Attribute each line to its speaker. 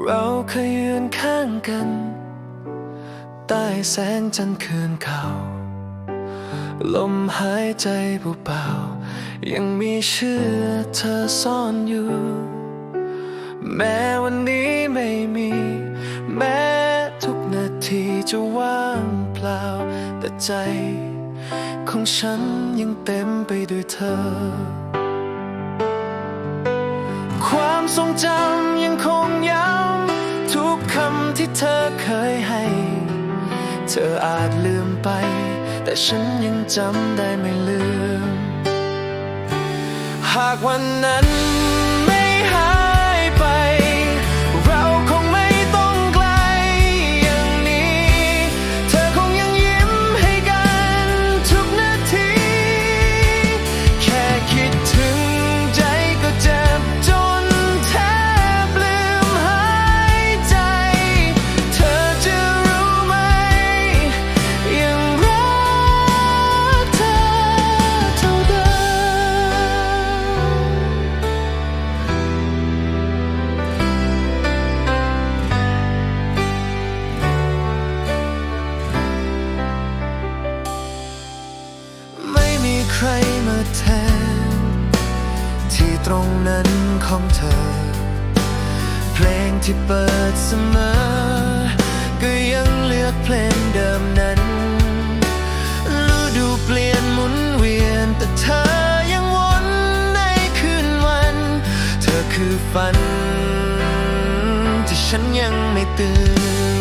Speaker 1: เราเคยยืนข้างกัน ใต้แสงจันทร์คืนเขาลมหายใจเบาๆยังมีชื่อเธอซ่อนอยู่ แม้วันนี้ไม่มี แม้ทุกนาทีจะว่างเปล่า แต่ใจ ของฉันยังเต็มไปด้วยเธอ ความทรงจำ เธออาจลืมไป แต่ฉันยังจำได้ไม่ลืม หากวันนั้น ตรงนั้นของเธอ เพลงที่เปิดเสมอ ก็ยังเลือกเพลงเดิมนั้นฤดูเปลี่ยนหมุนเวียนแต่เธอยังวนในคืนวัน เธอคือฝัน ที่ฉันยังไม่ตื่น